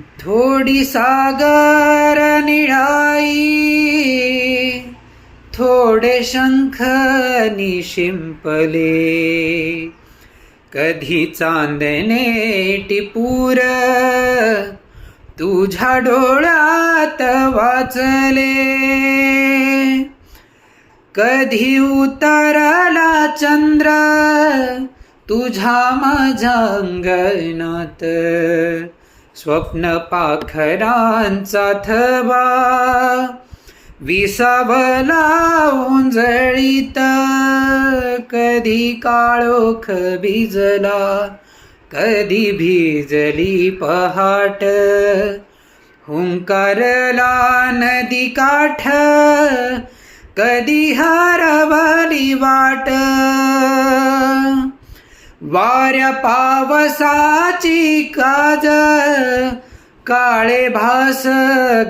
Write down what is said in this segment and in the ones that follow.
थोडी सागर निळाई थोडे शंख निशिंपले. कधी चांदणे टिपूर तुझ्या डोळ्यात वाचले. कधी उतरला चंद्र तुझ्या माझ्या अंगणात. स्वप्न पाखरांचा थवा विसावला उंजळीत कधी काळोख भिजला कधी भिजली पहाट. हुंकारला नदी काठ कधी हरवली वाट. वाऱ्या पावसाची काज काळे भास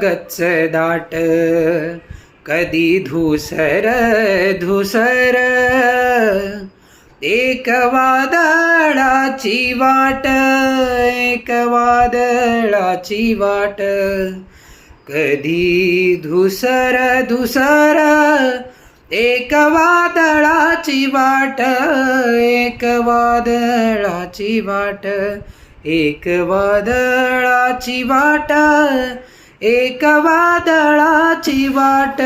गच्च दाट. कधी धुसर धुसर. एक वादळाची वाट एक वादळाची वाट. कधी धुसर धुसर. एक वादळाची वाट एक वादळाची वाट एक वादळाची वाट एक वादळाची वाट.